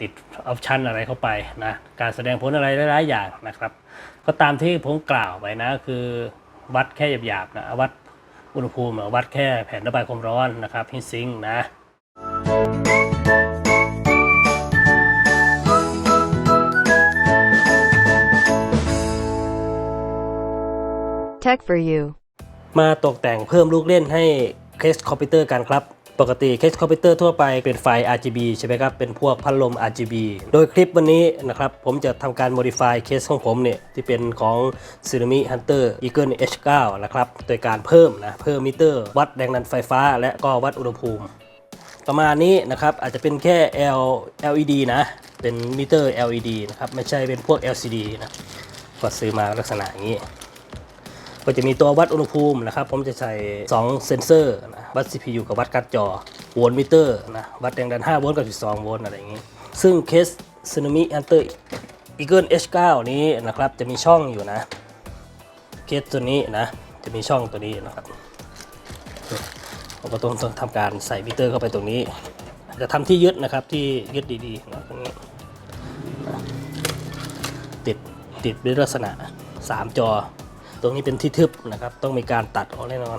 ติดออปชันอะไรเข้าไปนะการแสดงผลอะไรหลายๆอย่างนะครับ ก็ตามที่ผมกล่าวไปนะคือวัดแค่หยาบๆนะวัดอุณหภูมิวัดแค่แผ่นระบายความร้อนนะครับที่ซิงค์นะ Tech for you. มาตกแต่งเพิ่มลูกเล่นให้เคสคอมพิวเตอร์กันครับ ปกติเคสคอมพิวเตอร์ทั่วไปเป็นไฟ RGB ใช่ไหมครับ เป็นพวกพัดลม RGB โดยคลิปวันนี้นะครับ ผมจะทำการ modify เคสของผมเนี่ย ที่เป็นของ s u n a m i Hunter Eagle H9 นะครับ โดยการเพิ่มนะ เพิ่มมิเตอร์ วัดแรงดันไฟฟ้า และก็วัดอุณหภูมิ ประมาณนี้นะครับ อาจจะเป็นแค่ L LED นะ เป็นมิเตอร์ LED นะครับ ไม่ใช่เป็นพวก LCD นะก็ซื้อมาลักษณะอย่างนี้ ก็จะมีตัววัดอุณหภูมินะครับ ผมจะใส่ 2 เซนเซอร์นะ วัด CPU กับวัดการ์ดจอโวลต์มิเตอร์นะวัดแรงดัน 5 โวลต์กับ 12 โวลต์อะไรอย่างนี้ ซึ่งเคส Tsunami Hunter Eagle H9 นี้นะครับจะมีช่องอยู่นะเคสตัวนี้นะจะมีช่องตัวนี้นะครับเราก็ต้องต้องทำการใส่มิเตอร์เข้าไปตรงนี้ จะทำที่ยึดนะครับที่ยึดดีๆนะตรงนี้ติดติดด้วยลักษณะ 3 จอ ตรงนี้เป็นที่ทึบนะครับ ต้องมีการตัดออกแน่นอน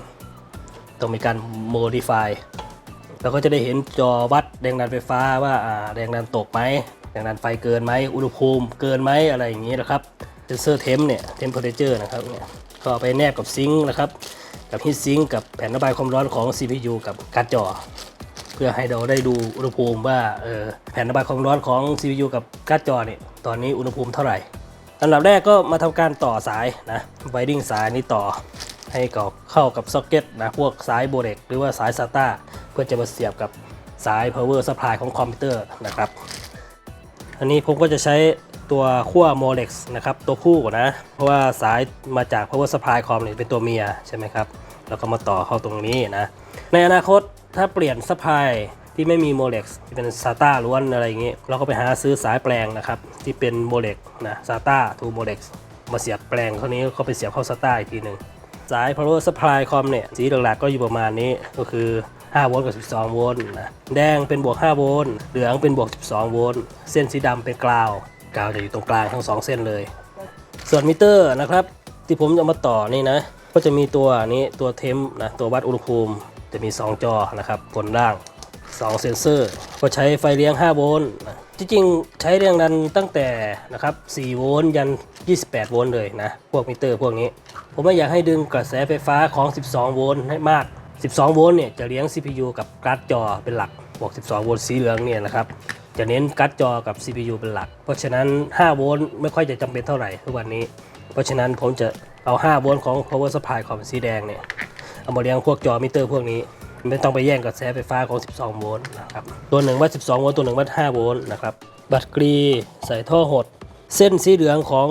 ต้องมีการ modify เราก็จะได้เห็นจอวัดแรงดันไฟฟ้าว่าแรงดันตกไหมแรงดันไฟเกินไหมอุณหภูมิเกินไหมอะไรอย่างนี้นะครับเซนเซอร์เทมเนี่ย temperature นะครับเนี่ยก็ไปแนบกับซิงค์นะครับ กับฮีทซิงค์กับแผ่นระบายความร้อนของ CPU กับการ์ดจอ เพื่อให้เราได้ดูอุณหภูมิว่าแผ่นระบายความร้อนของ CPU กับการ์ดจอเนี่ยตอนนี้อุณหภูมิเท่าไหร่อันดับแรกก็มาทำการต่อสายนะไวดิ้งสายนี้ต่อ ให้กับเข้ากับซ็อกเก็ตนะพวกสายโบเรกหรือว่าสาย SATA เพื่อจะมาเสียบกับสาย power supply ของคอมพิวเตอร์นะครับอันนี้ผมก็จะใช้ตัวขั้ว Molex นะครับตัวผู้นะ เพราะว่าสายมาจาก power supply คอมเนี่ยเป็นตัวเมียใช่ไหมครับแล้วก็มาต่อเข้าตรงนี้นะ ในอนาคตถ้าเปลี่ยน supply ที่ไม่มี Molex ที่เป็น SATA ล้วนอะไรอย่างนี้ เราก็ไปหาซื้อสายแปลงนะครับ ที่เป็น Molex นะ SATA to Molex มาเสียบแปลงเท่านี้ก็ไปเสียบเข้า SATA อีกทีหนึ่ง สาย power supply คอมเนี่ยสีหลักๆก็อยู่ประมาณนี้ก็คือ5โวลต์กับ 12 โวลต์นะแดงเป็นบวก 5 โวลต์เหลืองเป็นบวก 12 โวลต์เส้นสีดำเป็นกราวกราวจะอยู่ตรงกลางทั้ง 2 เส้นเลย ส่วนมิเตอร์นะครับ ที่ผมจะมาต่อนี่นะ ก็จะมีตัวนี้ตัวเทมนะตัววัดอุณหภูมิจะมี 2 จอนะครับบนล่าง 2 เซนเซอร์ ก็ใช้ไฟเลี้ยง 5 โวลต์ จริงๆใช้แรงดันตั้งแต่นะครับ 4 โวลต์ยัน 28 โวลต์เลยนะ พวกมิเตอร์พวกนี้ ผมไม่อยากให้ดึงกระแสไฟฟ้าของ 12 โวลต์ให้มาก 12 โวลต์เนี่ยจะเลี้ยง CPU กับการ์ดจอเป็นหลักบอก 12 โวลต์สีเหลืองเนี่ยนะครับ จะเน้นการ์ดจอกับ CPU เป็นหลัก เพราะฉะนั้น 5 โวลต์ไม่ค่อยจะจำเป็นเท่าไหร่ทุกวันนี้ เพราะฉะนั้นผมจะเอา 5 โวลต์ของ power supply ของสีแดงเนี่ย เอามาเลี้ยงพวกจอมิเตอร์พวกนี้ ไม่ต้องไปแย่งกระแสไฟฟ้าของ 12 โวลต์นะครับ ตัวหนึ่งวัด 12 โวลต์ ตัวหนึ่งวัด 5 โวลต์นะครับ บัตรกรีใส่ท่อหด เส้นสีเหลืองของ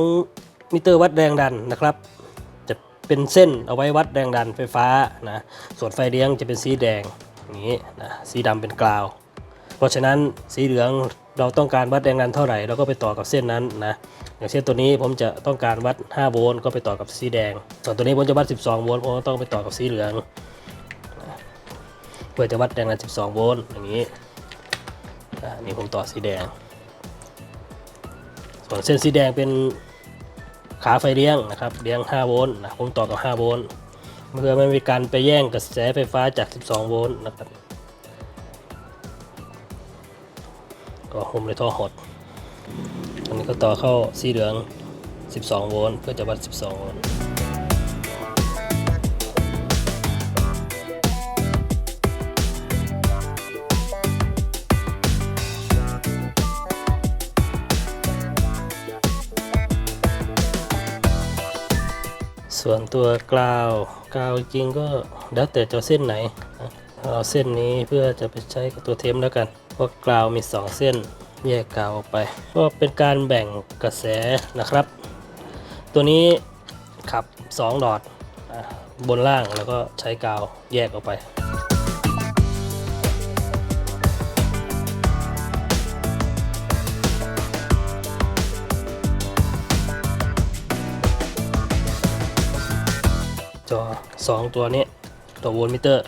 มิเตอร์วัดแรงดันนะครับ จะเป็นเส้นเอาไว้วัดแรงดันไฟฟ้านะ ส่วนไฟเลี้ยงจะเป็นสีแดงนี้นะ สีดำเป็นกราว เพราะฉะนั้นสีเหลืองเราต้องการวัดแรงดันเท่าไหร่เราก็ไปต่อกับเส้นนั้นนะ อย่างเช่นตัวนี้ผมจะต้องการวัด 5 โวลต์ก็ไปต่อกับสีแดง ส่วนตัวนี้ผมจะวัด 12 โวลต์ผมก็ต้องไปต่อกับสีเหลือง พื่อจะวัดแรงดัน 12 โวลต์อย่างนี้นี่ผมต่อสีแดง ส่วนเส้นสีแดงเป็นขาไฟเลี้ยงนะครับเลี้ยง 5 โวลต์นะผมต่อกับ 5 โวลต์เพื่อไม่มีการไปแย่งกระแสไฟฟ้าจาก 12 โวลต์นะครับก็หุ้มในท่อหดอันนี้ก็ต่อเข้าสีเหลือง 12 โวลต์เพื่อจะวัด 12 โวลต์ ส่วนตัวกราวกราวจริงก็แล้วแต่จะเส้นไหนเอาเส้นนี้เพื่อจะไปใช้กับตัวเทมแล้วกันเพราะกราวมี 2 เส้นแยกกราวออกไป ก็เป็นการแบ่งกระแสนะครับ ตัวนี้ขับ2หลอดอะบนล่างแล้วก็ใช้กาวแยกออกไป 2 ตัวนี้ตัววอลต์มิเตอร์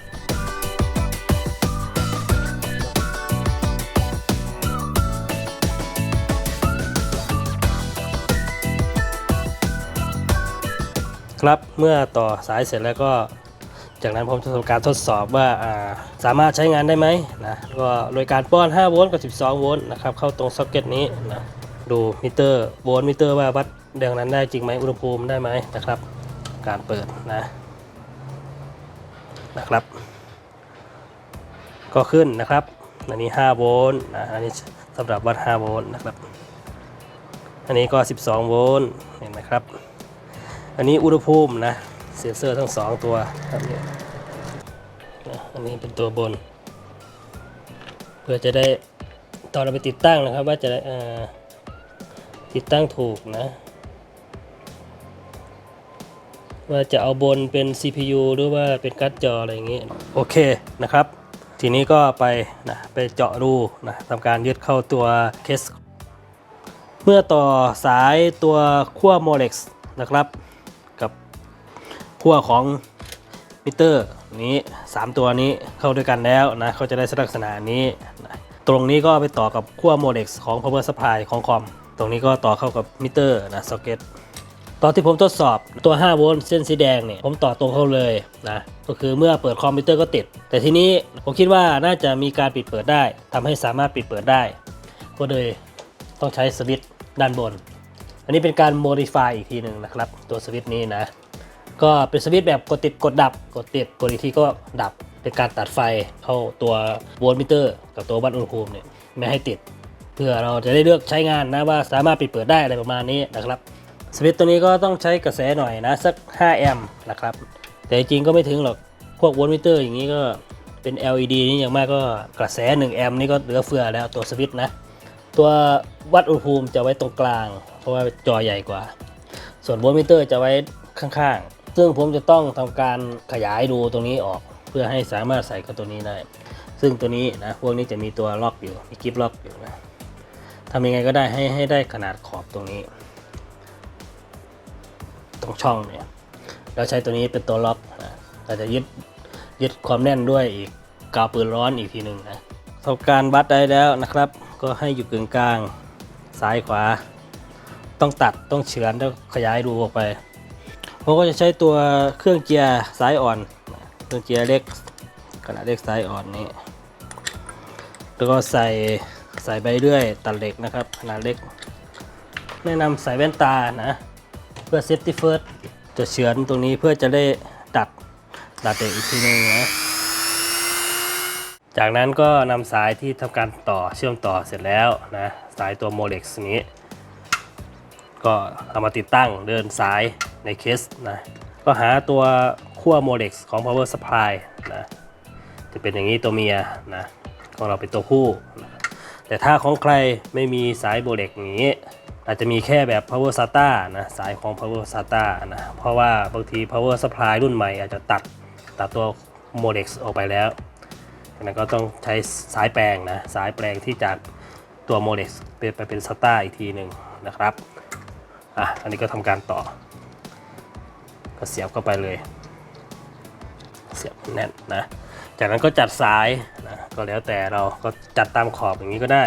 ครับเมื่อต่อสายเสร็จแล้วก็จากนั้นผมจะทำการทดสอบว่าสามารถใช้งานได้ไหมนะก็โดยการป้อน 5 โวลต์กับ 12 โวลต์นะครับเข้าตรงซ็อกเก็ตนี้นะดูมิเตอร์โวลต์มิเตอร์ว่าวัดเดืองนั้นได้จริงไหมอุณหภูมิได้ไหมนะครับ การเปิดนะ นะครับ ก็ขึ้นนะครับ อันนี้ 5 โวลต์นะอันนี้สำหรับวัด 5 โวลต์นะครับ อันนี้ก็ 12 โวลต์เห็นไหมครับ อันนี้อุณหภูมินะเซ็นเซอร์ทั้งสองตัวครับเนี่ยอันนี้เป็นตัวบน เพื่อจะได้ตอนเราไปติดตั้งนะครับ ว่าจะติดตั้งถูกนะ ว่าจะเอาบนเป็น CPU หรือว่าเป็นการ์ดจออะไรอย่างงี้โอเคนะครับ ทีนี้ก็ไปนะไปเจาะรูนะทำการยึดเข้าตัวเคส เมื่อต่อสายตัวขั้วโมเล็กซ์นะครับ กับขั้วของมิเตอร์นี้ 3 ตัวนี้เข้าด้วยกันแล้วนะเขาจะได้ลักษณะนี้นะตรงนี้ก็ไปต่อกับขั้วโมเล็กซ์ของ power supply ของคอม ตรงนี้ก็ต่อเข้ากับมิเตอร์นะซ็อกเก็ ตอนที่ผมทดสอบตัว 5 โวลต์เส้นสีแดงเนี่ยผมต่อตรงเข้าเลยนะก็คือเมื่อเปิดคอมพิวเตอร์ก็ติด แต่ทีนี้ผมคิดว่าน่าจะมีการปิดเปิดได้ทำให้สามารถปิดเปิดได้ ก็เลยต้องใช้สวิตช์ด้านบน อันนี้เป็นการ modify อีกทีหนึ่งนะครับ ตัวสวิตช์นี้นะ ก็เป็นสวิตช์แบบกดติดกดดับ กดติดกดอีกทีก็ดับ เป็นการตัดไฟเข้าตัวโวลต์มิเตอร์ กับตัววัดอุณหภูมิเนี่ยไม่ให้ติด เพื่อเราจะได้เลือกใช้งานนะว่าสามารถปิดเปิดได้อะไรประมาณนี้นะครับ สวิตตัวนี้ก็ต้องใช้กระแสหน่อยนะ สัก 5 แอมป์นะครับ แต่จริงก็ไม่ถึงหรอก พวกโวลมิเตอร์อย่างนี้ก็เป็น LED นี่อย่างมากก็กระแส 1 แอมป์นี่ก็เหลือเฟือแล้วตัวสวิตช์นะ ตัววัดอุณหภูมิจะไว้ตรงกลาง เพราะว่าจอใหญ่กว่า ส่วนโวลมิเตอร์จะไว้ข้างๆ ซึ่งผมจะต้องทำการขยายดูตรงนี้ออก เพื่อให้สามารถใส่กับตัวนี้ได้ ซึ่งตัวนี้นะพวกนี้จะมีตัวล็อกอยู่มีกิฟล็อกอยู่นะทำยังไงก็ได้ให้ให้ได้ขนาดขอบตรงนี้ ตรงช่องเนี่ย เราใช้ตัวนี้เป็นตัวล็อกนะเราจะยึดยึดความแน่นด้วยอีกกาวปืนร้อนอีกทีหนึ่งนะทำการวัดได้แล้วนะครับ ก็ให้อยู่กึ่งกลางซ้ายขวา ต้องตัดต้องเฉือนต้องขยายดูออกไปผมก็จะใช้ตัวเครื่องเจียร์สายอ่อน เครื่องเจียร์เล็กขนาดเล็กสายอ่อนนี้แล้วก็ใส่ใส่ใบเลื่อยตัดเหล็กนะครับขนาดเล็ก แนะนำใส่แว่นตานะ เพื่อ safety first จะเฉือนตรงนี้เพื่อจะได้ดัดดัดเด็กอีกทีนึงนะจากนั้นก็นำสายที่ทำการต่อเชื่อมต่อเสร็จแล้วนะ สายตัวโมเล็กซ์นี้ ก็เอามาติดตั้งเดินสายในเคสนะ ก็หาตัวขั้วโมเล็กซ์ของ power supply นะจะเป็นอย่างนี้ตัวเมียนะของเราเป็นตัวผู้ แต่ถ้าของใครไม่มีสายโมเล็กอย่างนี้ อาจจะมีแค่แบบ power SATA นะสายของ power SATA นะเพราะว่าบางที power supply รุ่นใหม่อาจจะตัดตัดตัว modex ออกไปแล้วนั้นก็ต้องใช้สายแปลงนะสายแปลงที่จากตัว modex เปลี่ยนไปเป็น SATA อีกทีหนึ่งนะครับอะอันนี้ก็ทำการต่อ ก็เสียบเข้าไปเลย เสียบแน่นนะจากนั้นก็จัดสายนะก็แล้วแต่เราก็จัดตามขอบอย่างนี้ก็ได้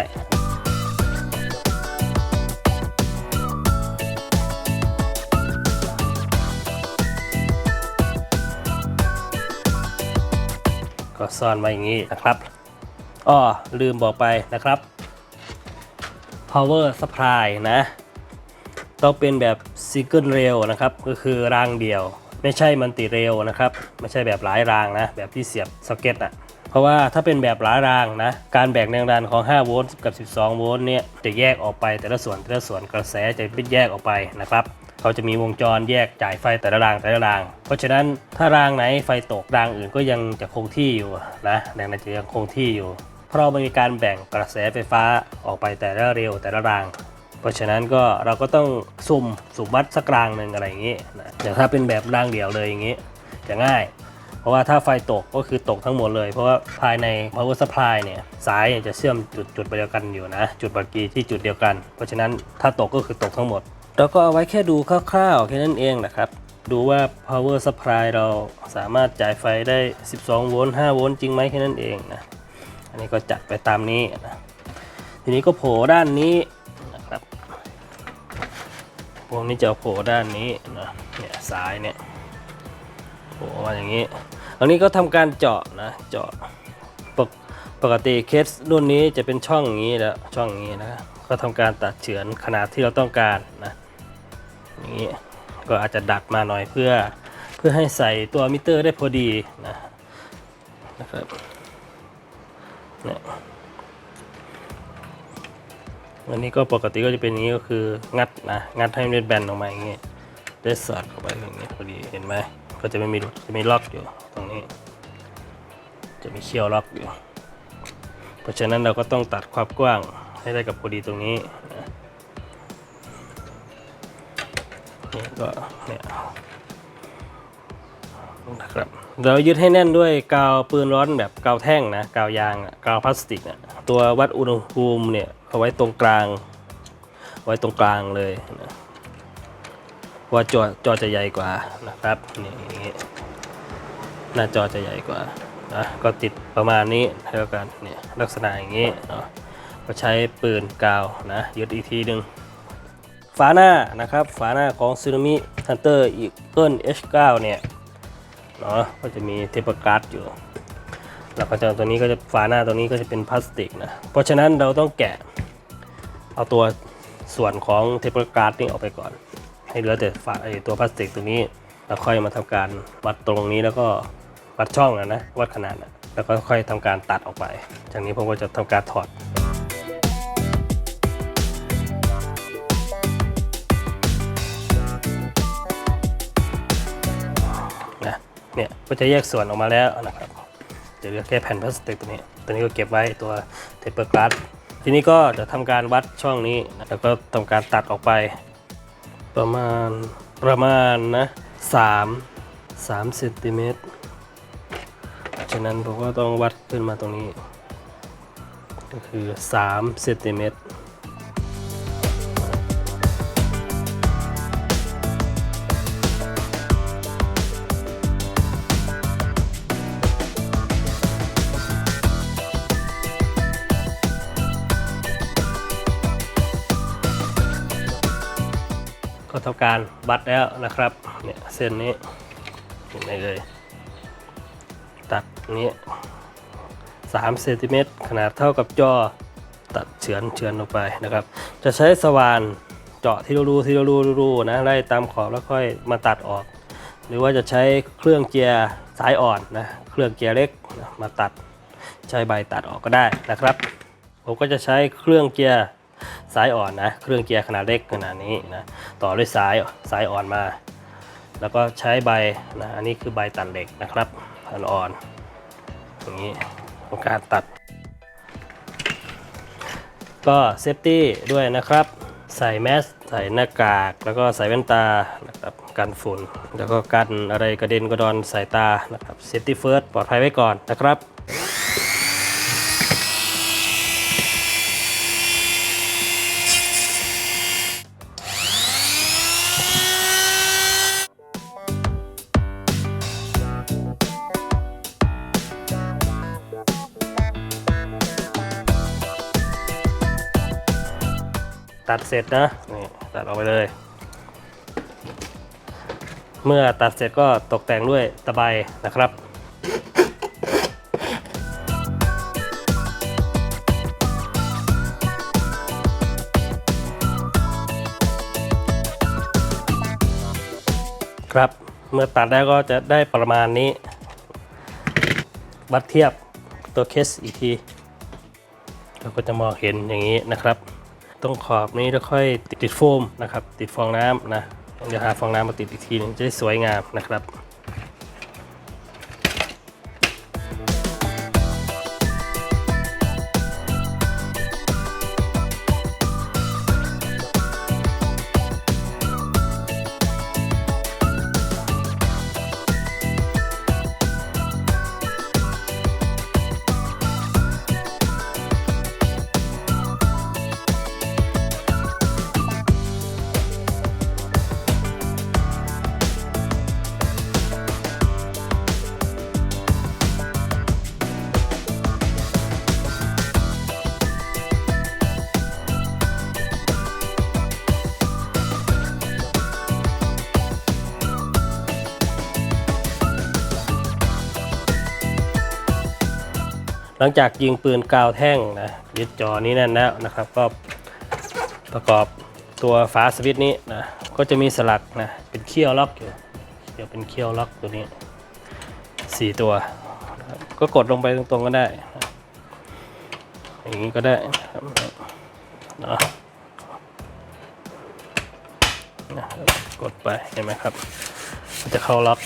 ซ่อนไว้อย่างนี้นะครับอ้อลืมบอกไปนะครับ power supply นะ ต้องเป็นแบบ single rail นะครับ ก็คือรางเดียว ไม่ใช่มันติเรลนะครับ ไม่ใช่แบบหลายรางนะ แบบที่เสียบซ็อกเก็ตอะเพราะว่าถ้าเป็นแบบหลายรางนะ การแบ่งแรงดันของ 5 โวลต์กับ 12 โวลต์เนี่ย จะแยกออกไปแต่ละส่วนแต่ละส่วนกระแสจะเป็นแยกออกไปนะครับ เขาจะมีวงจรแยกจ่ายไฟแต่ละรางแต่ละราง เพราะฉะนั้นถ้ารางไหนไฟตกรางอื่นก็ยังจะคงที่อยู่นะแรงดันจะยังคงที่อยู่ เพราะมันมีการแบ่งกระแสไฟฟ้าออกไปแต่ละเร็วแต่ละราง เพราะฉะนั้นก็เราก็ต้องสุ่มสุ่มวัดสักรางหนึ่งอะไรอย่างนี้นะอย่างถ้าเป็นแบบรางเดียวเลยอย่างนี้จะง่าย เพราะว่าถ้าไฟตกก็คือตกทั้งหมดเลย เพราะว่าภายใน power supply เนี่ยสายจะเชื่อมจุดจุดเดียวกันอยู่นะ จุดบักกีที่จุดเดียวกัน เพราะฉะนั้นถ้าตกก็คือตกทั้งหมด เราก็เอาไว้แค่ดูคร่าวๆแค่นั้นเองนะครับ ดูว่า power supply เราสามารถจ่ายไฟได้ 12 โวลต์ 5 โวลต์จริงไหมแค่นั้นเองนะ อันนี้ก็จัดไปตามนี้นะทีนี้ก็โผล่ด้านนี้นะครับโผวงนี้จะโผล่ด้านนี้นะเนี่ยซ้ายเนี่ยโผล่มาอย่างนี้อันนี้ก็ทำการเจาะนะเจาะปกปกติเคสรุ่นนี้จะเป็นช่องอย่างนี้แล้วช่องอย่างนี้นะก็ทำการตัดเฉือนขนาดที่เราต้องการนะ อย่างนี้ ก็อาจจะดัดมาหน่อยเพื่อเพื่อให้ใส่ตัวมิเตอร์ได้พอดีนะนะครับเนี่ยอันนี้ก็ปกติก็จะเป็นอย่างนี้ก็คืองัดนะงัดให้มันเป็นแบนออกมาอย่างนี้ได้สอดเข้าไปอย่างนี้พอดีเห็นไหมก็จะไม่มีจะมีล็อกอยู่ตรงนี้ จะมีเขี้ยวล็อกอยู่ เพราะฉะนั้นเราก็ต้องตัดความกว้างให้ได้กับพอดีตรงนี้นะ นี่ก็เนี่ยนะครับเรายึดให้แน่นด้วยกาวปืนร้อนแบบกาวแท่งนะกาวยางกาวพลาสติกอะตัววัดอุณหภูมิเนี่ยเอาไว้ตรงกลาง ไว้ตรงกลางเลยนะว่าจอจอจะใหญ่กว่านะครับนี่อย่หน้าจอจะใหญ่กว่านะก็ติดประมาณนี้เท่ากันเนี่ยลักษณะอย่างนี้เนาะก็ใช้ปืนกาวนะยึดอีกทีหนึ่ง ฝาหน้านะครับฝาหน้าของ Tsunami Hunter Eagle H9 เนี่ยเนาะก็จะมีเทปการ์ดอยู่แล้วก็จะตัวนี้ก็จะฝาหน้าตัวนี้ก็จะเป็นพลาสติกนะเพราะฉะนั้นเราต้องแกะ เอาตัวส่วนของเทปการ์ดนี่ออกไปก่อน ให้เหลือแต่ฝาไอตัวพลาสติกตัวนี้แล้วค่อยมาทำการวัดตรงนี้แล้วก็วัดช่องนะนะวัดขนาดนะแล้วก็ค่อยทำการตัดออกไป จากนี้ผมก็จะทำการถอด เนี่ยก็จะแยกส่วนออกมาแล้วนะครับจะเหลือแค่แผ่นพลาสติกตัวนี้ ตัวนี้ก็เก็บไว้ตัวเทปเปอร์กลาสทีนี้ก็จะทำการวัดช่องนี้แล้วก็ทำการตัดออกไป ประมาณประมาณนะสามสามเซนติเมตรฉะนั้นผมก็ต้องวัดขึ้นมาตรงนี้ ก็คือ3เซนติเมตร ก็ทำการวัดแล้วนะครับเนี่ยเส้นนี้เห็นไหมเลยตัดนี้3เซนติเมตรขนาดเท่ากับจอตัดเฉือนเฉือนลงไปนะครับ จะใช้สว่านเจาะที่รูที่รูรูนะไล่ตามขอบแล้วค่อยมาตัดออก หรือว่าจะใช้เครื่องเจียร์สายอ่อนนะเครื่องเจียร์เล็กมาตัดใช้ใบตัดออกก็ได้นะครับ ผมก็จะใช้เครื่องเจียร์ สายอ่อนนะ เครื่องเจียร์ขนาดเล็กขนาดนี้นะ ต่อด้วยสายสายอ่อนมา แล้วก็ใช้ใบนะ อันนี้คือใบตัดเหล็กนะครับอ่อนๆอย่างนี้ของการตัด ก็เซฟตี้ด้วยนะครับ ใส่แมส ใส่หน้ากาก แล้วก็ใส่แว่นตานะครับกันฝุ่น แล้วก็กันอะไรกระเด็นกระดอนสายตานะครับเซฟตี้เฟิร์สปลอดภัยไว้ก่อนนะครับ ตัดเสร็จนะนี่ตัดออกไปเลย เมื่อตัดเสร็จก็ตกแต่งด้วยตะไบนะครับครับเมื่อตัดแล้ก็จะได้ประมาณนี้ วัดเทียบตัวเคสอีกทีเราก็จะมองเห็นอย่างนี้นะครับ ตรงขอบนี้แล้วค่อยติดโฟมนะครับ ติดฟองน้ำนะเดี๋ยวหาฟองน้ำมาติดอีกทีหนึงจะได้สวยงามนะครับ ลังจากยิงปืนกาวแท่งนะยึดจอนี้แน่นแล้วนะครับ ก็ประกอบตัวฝาสวิตช์นี้นะก็จะมีสลักนะเป็นเขี้ยวล็อกอยู่เดี๋ยวเป็นเขี้ยวล็อกตัวนี้สี่ตัวนะก็กดลงไปตรงๆก็ได้นะอย่างนี้ก็ได้นะครับเนาะกดไปเห็นไหมครับ จะเข้าล็อก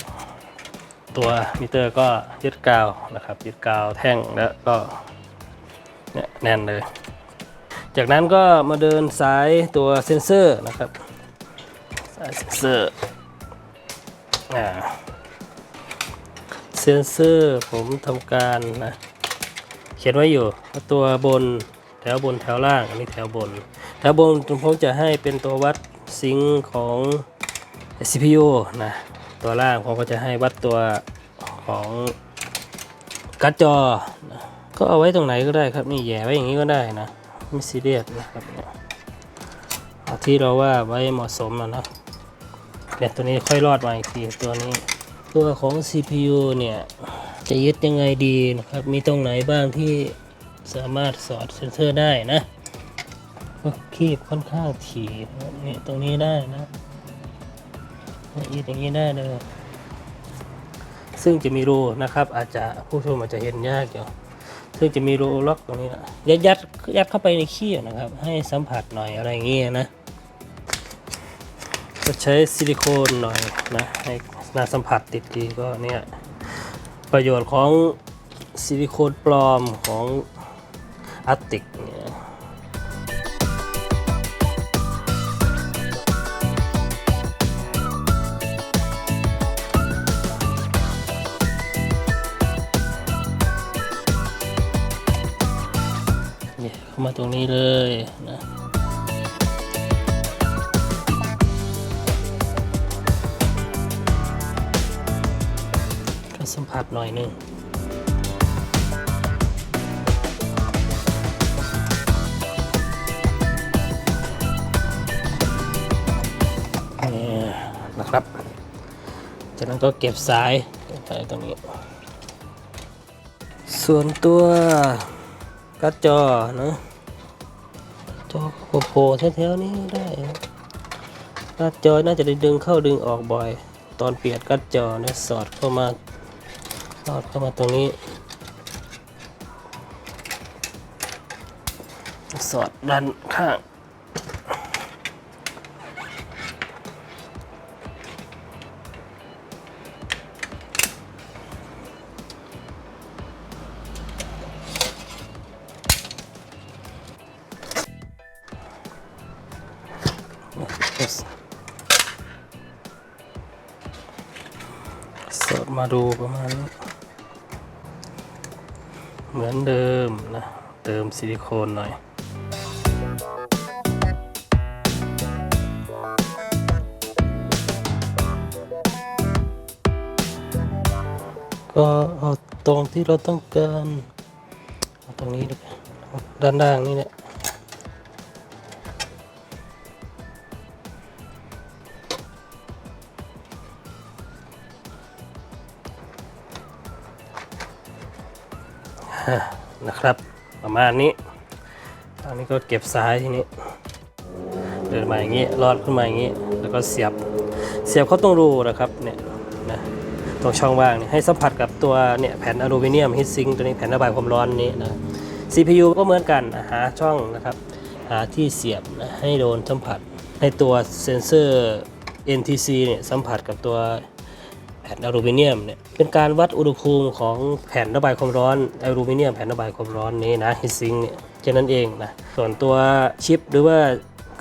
ตัวมิเตอร์ก็ยึดกาวนะครับยึดกาวแท่งแล้วก็เนี่ยแน่นเลย จากนั้นก็มาเดินสายตัวเซนเซอร์นะครับสายเซนเซอร์อ่าเซนเซอร์ผมทำการนะเขียนไว้อยู่ว่าตัวบนแถวบนแถวล่างอันนี้แถวบน แถวบนผมจะให้เป็นตัววัดซิงค์ของ CPU นะ ตัวล่างผมก็จะให้วัดตัวของการ์ดจอ ก็เอาไว้ตรงไหนก็ได้ครับ นี่แย่ไว้อย่างนี้ก็ได้นะไม่ซีเรียสนะครับเอาที่เราว่าไว้เหมาะสมนะเนะเนี่ยตัวนี้ค่อยรอดมาอีกทีตัวนี้ ตัวของ CPU เนี่ยจะยึดยังไงดีนะครับ มีตรงไหนบ้างที่สามารถสอดเซนเซอร์ได้นะก็คีบค่อนข้างถี่นะครับนี่ตรงนี้ได้นะ ยืดอย่างนี้ได้เลย ซึ่งจะมีรูนะครับ อาจจะผู้ชมอาจจะเห็นยากอยู่ซึ่งจะมีรูล็อกตรงนี้นะยัดยัดยัดเข้าไปในขี้นะครับ ให้สัมผัสหน่อยอะไรอย่างเงี้ยนะ ก็ใช้ซิลิโคนหน่อยนะให้หน้าสัมผัสติดดีก็เนี่ยประโยชน์ของซิลิโคนปลอมของอาร์ติก ตรงนี้เลยนะก็สัมผัสหน่อยหนึงนี่นะครับ จากนั้นก็เก็บสายไปตรงนี้ ส่วนตัวกร์ดจอเนอะ โอโผล่แถวๆนี้ได้การ์ดจอน่าจะได้ดึงเข้าดึงออกบ่อย ตอนเปลี่ยนกัดจอนี่ยสอดเข้ามาสอดเข้ามาตรงนี้ สอดดันข้าง สดมาดูประมาณนี้เหมือนเดิมนะ เติมซิลิโคนหน่อยก็เอาตรงที่เราต้องการเอาตรงนี้ด้วยด้านล่างนี่แหล นะครับ ประมาณนี้อันนี้ก็เก็บซ้ายทีนี้ เดินมาอย่างนี้รอดขึ้นมาอย่างนี้ แล้วก็เสียบ เสียบเข้าตรงรูนะครับเนี่ยนะตรงช่องว่างนี่ให้สัมผัสกับตัวเนี่ยแผ่นอลูมิเนียมฮีทซิงตัวนี้แผ่นระบายความร้อนนี้นะ CPU ก็เหมือนกันหาช่องนะครับ หาที่เสียบนะให้โดนสัมผัสให้ตัวเซนเซอร์ NTC เนี่ยสัมผัสกับตัว ผ่นอลูมิเนียมเนี่ยเป็นการวัดอุณหภูมิของแผ่นระบายความร้อนอลูมิเนียมแผ่นระบายความร้อนนี้นะฮิตซิงเนี่ยแค่นั้นเองนะส่วนตัวชิปหรือว่า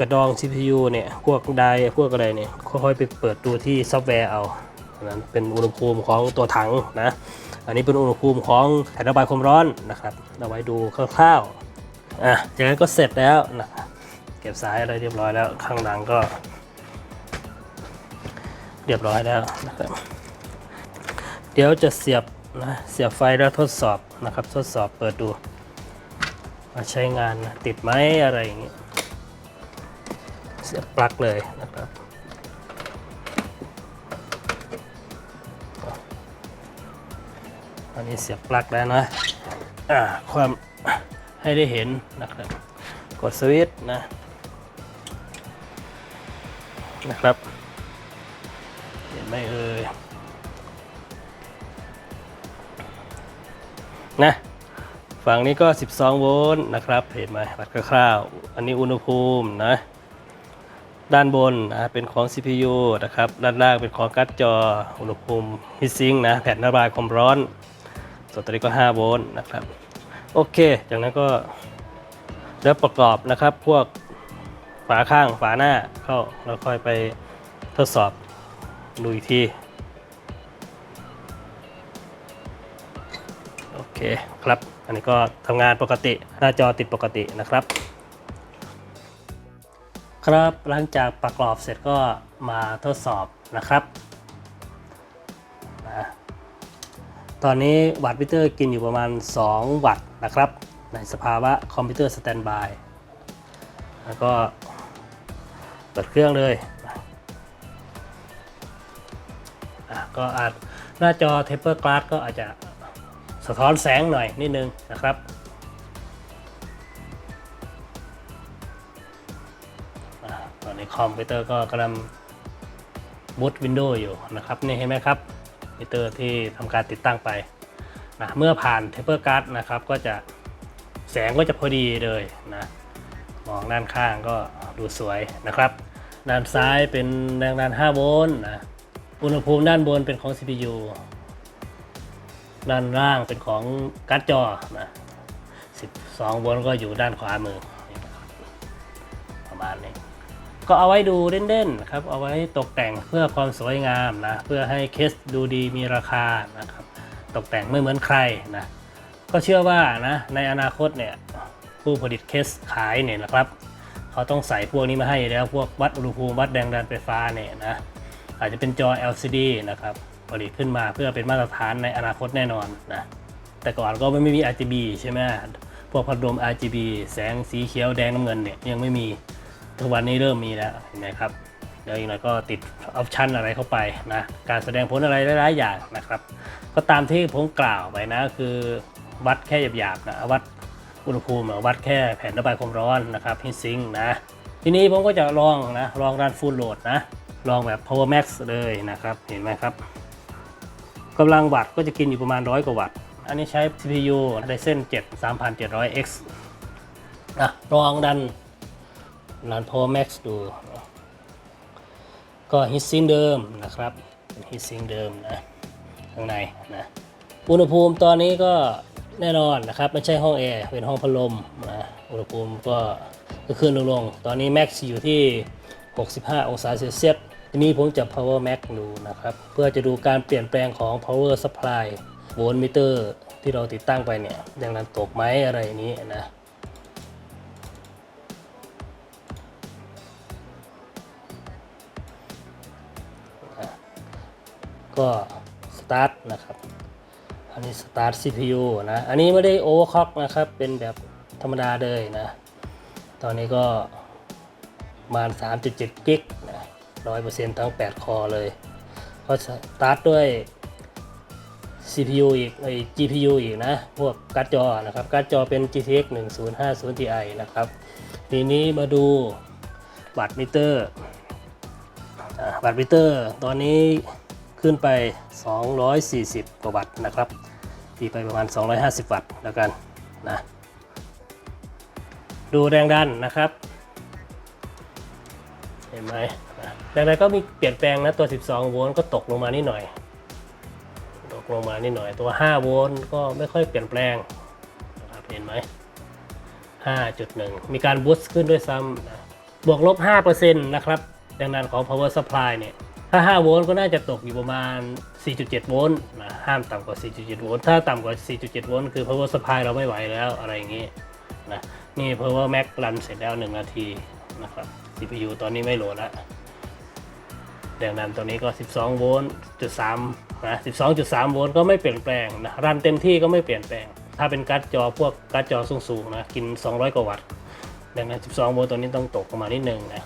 กระดอง CPU เนี่ยพวกไดพวกอะไรเนี่ยค่อยๆไปเปิดดูที่ซอฟต์แวร์เอาอันนั้นเป็นอุณหภูมิของตัวถังนะอันนี้เป็นอุณหภูมิของแผ่นระบายความร้อนนะครับเอาไว้ดูคร่าวๆอะจากนั้นก็เสร็จแล้วนะเก็บสายอะไรเรียบร้อยแล้วข้างหลังก็ เรียบร้อยแล้วนะครับ เดี๋ยวจะเสียบนะเสียบไฟแล้วทดสอบนะครับ ทดสอบเปิดดูว่าใช้งานนะติดไหมอะไรอย่างเงี้ยเสียบปลั๊กเลยนะครับอันนี้เสียบปลั๊กแล้วนะอ่าความให้ได้เห็นนะครับ กดสวิตช์นะนะครับ ฝั่งนี้ก็ 12 โวลต์นะครับ เห็นไหมวัดคร่าวๆอันนี้อุณหภูมินะ ด้านบนนะเป็นของ CPU นะครับ ด้านล่างเป็นของการ์ดจอ อุณหภูมิฮิตซิงนะ แผ่นระบายความร้อน ส่วนตัวนี้ก็ 5 โวลต์นะครับ โอเค จากนั้นก็แล้วประกอบนะครับ พวกฝาข้างฝาหน้าเข้าแล้วค่อยไปทดสอบดูอีกทีโอเคครับ อันนี้ก็ทำงานปกติหน้าจอติดปกตินะครับ ครับหลังจากประกอบเสร็จก็มาทดสอบนะครับนะตอนนี้วัตต์มิเตอร์กินอยู่ประมาณ 2 วัตต์นะครับ ในสภาวะคอมพิวเตอร์สแตนบายแล้วก็เปิดเครื่องเลยก็อาจหน้าจอ Temper Glass ก็อาจจะ สะท้อนแสงหน่อยนิดนึงนะครับอตอนนี้คอมพิวเตอร์ก็กำลังบูตวินโดว์อยู่นะครับนี่เห็นไหมครับมิเตอร์ที่ทำการติดตั้งไปนะเมื่อผ่านเทปเปอร์การ์ดนะครับก็จะแสงก็จะพอดีเลยนะมองด้านข้างก็ดูสวยนะครับ ด้านซ้ายเป็นแรงดัน 5 โวลต์นะอุณหภูมิด้านบนเป็นของ CPU ด้านล่างเป็นของการ์ดจอนะ12โวลต์ก็อยู่ด้านขวามือ ประมาณนี้ ก็เอาไว้ดูเล่นๆครับ เอาไว้ตกแต่งเพื่อความสวยงามนะ เพื่อให้เคสดูดีมีราคานะครับ ตกแต่งไม่เหมือนใครนะ ก็เชื่อว่านะในอนาคตเนี่ยผู้ผลิตเคสขายเนี่ยนะครับเขาต้องใส่พวกนี้มาให้แล้วพวกวัดอุณหภูมิวัดแรงดันไฟฟ้าเนี่ยนะอาจจะเป็นจอ LCD นะครับ ผลิตขึ้นมาเพื่อเป็นมาตรฐานในอนาคตแน่นอนนะแต่ก่อนก็ไม่มี RGB ใช่ไหมพวกพัดลม RGB แสงสีเขียวแดงน้ำเงินเนี่ยยังไม่มีทุกวันนี้เริ่มมีแล้วเห็นไหมครับเดี๋ยวอีกหน่อยก็ติดออปชันอะไรเข้าไปนะการแสดงผลอะไรหลายๆอย่างนะครับ ก็ตามที่ผมกล่าวไปนะคือวัดแค่หยาบๆนะวัดอุณหภูมิอวัดแค่แผ่นระบายความร้อนนะครับฮิตซิงนะทีนี้ผมก็จะลองนะลองรันฟูลโหลดนะลองแบบ power max เลยนะครับเห็นไหมครับ กำลังวัตต์ก็จะกินอยู่ประมาณร้อยกว่าวัตต์ อันนี้ใช้ CPU Ryzen 7 3700X อะลองดันรัน Power Max ดู ก็ฮิตซิงเดิมนะครับฮิตซิงเดิมนะ ข้างในนะ อุณหภูมิตอนนี้ก็แน่นอนนะครับ ไม่ใช่ห้องแอร์ เป็นห้องพัดลมนะอุณหภูมิก็ขึ้นลงๆตอนนี้ Max อยู่ที่ 65 องศาเซลเซียส ทีนี้ผมจะ Power Max ดูนะครับ เพื่อจะดูการเปลี่ยนแปลงของ Power Supply โวลต์มิเตอร์ที่เราติดตั้งไปเนี่ยดังนั้นตกไหมอะไรนี้นะก็สตาร์ทนะครับ อันนี้สตาร์ท CPU นะ อันนี้ไม่ได้โอเวอร์คล็อกนะครับ เป็นแบบธรรมดาเลยนะ ตอนนี้ก็ประมาณ 3.7 กิกนะ 100%ทั้ง 8 คอเลย ก็สตาร์ทด้วย CPU อีกไอ GPU อีกนะ พวกการ์ดจอนะครับ การ์ดจอเป็น GTX 1050 Ti นะครับ ทีนี้มาดูวัตต์มิเตอร์อ่าวัตต์มิเตอร์ ตอนนี้ขึ้นไป 240 กว่าวัตต์นะครับตีไปประมาณ 250 วัตต์แล้วกันนะดูแรงดันนะครับ เห็นไหม นะแรงดันก็มีเปลี่ยนแปลงนะตัว 12 โวลต์ก็ตกลงมานิดหน่อย ตกลงมานิดหน่อย ตัว 5 โวลต์ก็ไม่ค่อยเปลี่ยนแปลงนะครับเห็นไหม 5.1 มีการบูสต์ขึ้นด้วยซ้ำบวกลบ 5%นะครับแรงดันของ power supply เนี่ย ถ้า 5 โวลต์ก็น่าจะตกอยู่ประมาณ 4.7 โวลต์นะ ห้ามต่ำกว่า 4.7 โวลต์ ถ้าต่ำกว่า 4.7 โวลต์คือ power supply เราไม่ไหวแล้วอะไรอย่างงี้นะ นี่ power max รันเสร็จแล้ว 1 นาทีนะครับ CPU ตอนนี้ไม่โหลดแล้ว แรงดันตัวนี้ก็ 12 โวลต์จุด3นะ12.3 โวลต์ก็ไม่เปลี่ยนแปลงนะรันเต็มที่ก็ไม่เปลี่ยนแปลง ถ้าเป็นการ์ดจอพวกการ์ดจอสูงๆนะกิน 200 กว่าวัตต์ดังนั้น 12 โวลต์ตัวนี้ต้องตกประมาณนิดนึงนะ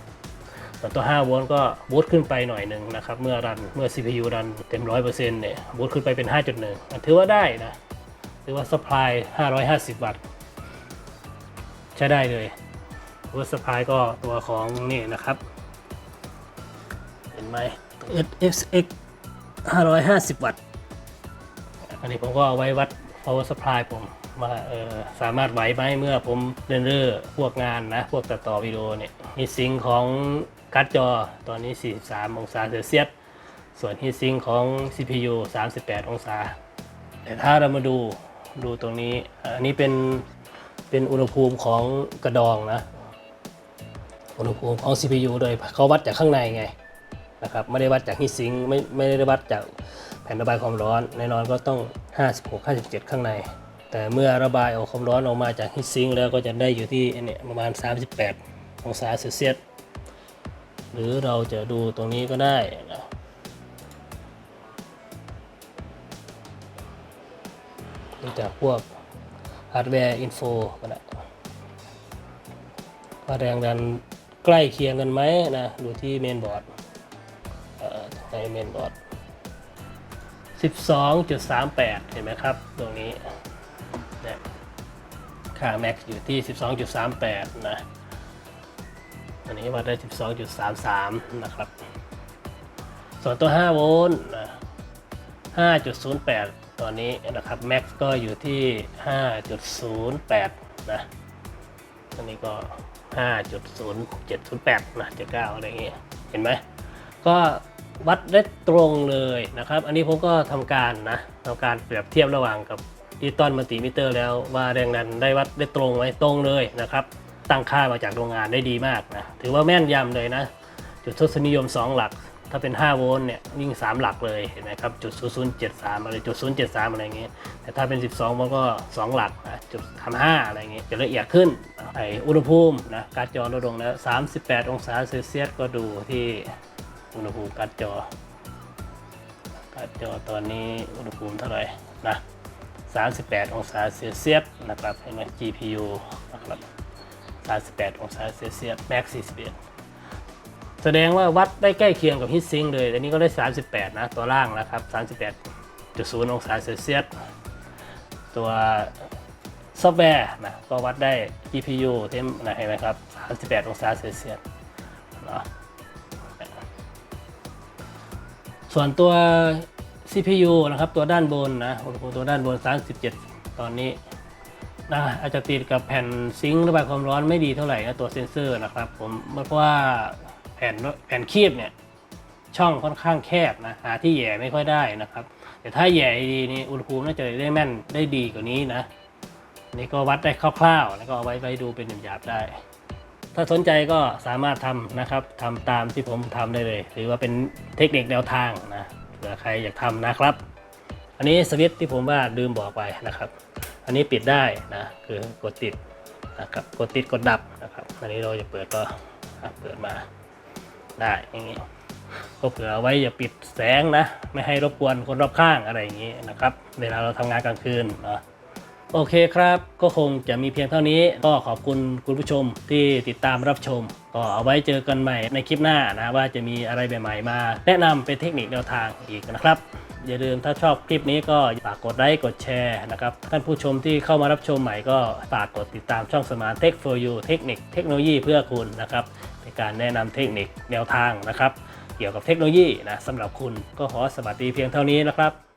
ส่วนตัว 5 โวลต์ก็บูตขึ้นไปหน่อยหนึ่งนะครับเมื่อรันเมื่อ CPU รันเต็ม 100%เนี่ยบูตขึ้นไปเป็น 5.1อะถือว่าได้นะหรือว่า supply 550 วัตต์ใช้ได้เลยว supply ก็ตัวของนี่นะครับ ห็นไหม SXX 550 วัตต์ อันนี้ผมก็เอาไว้วัด power supply ผมว่าเออสามารถไหวไหมเมื่อผมเรนเดอร์พวกงานนะ พวกตัดต่อวิดีโอเนี่ยฮีซิงของการ์ดจอตอนนี้ 43 องศาเซลเซียส ส่วนฮีซิงของ CPU 38 องศา แต่ถ้าเรามาดูดูตรงนี้ อันนี้เป็นเป็นอุณหภูมิของกระดองนะ อุณหภูมิของ CPU โดยเขาวัดจากข้างในไง นะครับไม่ได้วัดจากฮีซิงไม่ไม่ได้วัดจากแผ่นระบายความร้อนแน่นอนก็ต้อง 56 57 ข้างใน แต่เมื่อระบายเอาความร้อนออกมาจากฮีซิงแล้วก็จะได้อยู่ที่เนี่ยประมาณ 38 องศาเซลเซียสหรือเราจะดูตรงนี้ก็ได้นะดูจากพวกฮาร์ดแวร์อินโฟก็ได้ว่าแรงดันใกล้เคียงกันไหมนะ ดูที่เมนบอร์ด เมนบอร์ด12.38 เห็นไหมครับ ตรงนี้นี่ยค่าแม็กอยู่ที่ 12.38 นะ อันนี้วัดได้ 12.33 นะครับ ส่วนตัว 5 โวลต์นะ 5.08 ตอนนี้นะครับแม็กก็อยู่ที่ 5.08 นะ อันนี้ก็ 5.0708 นะ 79 อะไรเงี้ย เห็นไหม ก็ วัดได้ตรงเลยนะครับ อันนี้ผมก็ทำการนะทำการเปรียบเทียบระหว่างกับดิจิตอลมัลติมิเตอร์แล้วว่าแรงดันได้วัดได้ตรงไหมตรงเลยนะครับ ตั้งค่ามาจากโรงงานได้ดีมากนะถือว่าแม่นยำเลยนะ จุดทศนิยม 2 หลัก ถ้าเป็น 5 โวลต์เนี่ยยิ่ง 3 หลักเลยเห็นไหมครับจุด0073อะไรจุด073 อะไรอย่างเงี้ยแต่ถ้าเป็น 12มันก็ 2 หลักนะจุดทำ5อะไรอย่างเงี้ยจะละเอียดขึ้นไออุณหภูมินะการจอลดลงแล้ว 38 องศาเซลเซียสก็ดูที่ อุณหภูมิการดจอ การดจอตอนนี้อุณหภูมิเท่าไหร่นะ38 องศาเซลเซียสนะครับเห็นไหม GPU นะครับ38 องศาเซลเซียส Max 41 แสดงว่าวัดได้ใกล้เคียงกับฮิตซิงเลยอันนี้ก็ได้ 38 นะ ตัวล่างนะครับ 38.0 องศาเซลเซียส ตัวซอฟต์แวร์นะก็วัดได้ GPU เต็มนะเห็นไหมครับ 38 องศาเซลเซียส ส่วนตัว CPU นะครับ ตัวด้านบนนะอุณหภูมิตัวด้านบน 37 ตอนนี้นะอาจจะติดกับแผ่นซิงค์ระบายความร้อนไม่ดีเท่าไหร่นะตัวเซ็นเซอร์นะครับผมเพราะว่าแผ่นแผ่นคีบเนี่ยช่องค่อนข้างแคบนะหาที่แหย่ไม่ค่อยได้นะครับ แต่ถ้าแหย่ดีนี่อุณหภูมิน่าจะได้แม่นได้ดีกว่านี้นะนี่ก็วัดได้คร่าวๆ แล้วก็เอาไว้ไว้ดูเป็นหยาบๆได้ ถ้าสนใจก็สามารถทำนะครับทำตามที่ผมทำได้เลยถือว่าเป็นเทคนิคแนวทางนะเผื่อใครอยากทำนะครับ อันนี้สวิตช์ที่ผมว่าลืมบอกไปนะครับ อันนี้ปิดได้นะคือกดติดนะครับกดติดกดดับนะครับ อันนี้เราจะเปิดก็เปิดมาได้อย่างนี้ก็เผื่อเอาไว้อย่าปิดแสงนะ ไม่ให้รบกวนคนรอบข้างอะไรอย่างนี้นะครับ เวลาเราทำงานกลางคืนเนาะ โอเคครับ ก็คงจะมีเพียงเท่านี้ ก็ขอบคุณคุณผู้ชมที่ติดตามรับชม ก็เอาไว้เจอกันใหม่ในคลิปหน้านะว่าจะมีอะไรใหม่ๆมา แนะนำเป็นเทคนิคแนวทางอีกนะครับ อย่าลืมถ้าชอบคลิปนี้ก็ฝากกดไลค์กดแชร์นะครับ ท่านผู้ชมที่เข้ามารับชมใหม่ก็ฝากกดติดตามช่องสมานเทค for you เทคนิคเทคโนโลยีเพื่อคุณนะครับในการแนะนำเทคนิคแนวทางนะครับ เกี่ยวกับเทคโนโลยีนะสำหรับคุณก็ขอสวัสดีเพียงเท่านี้นะครับ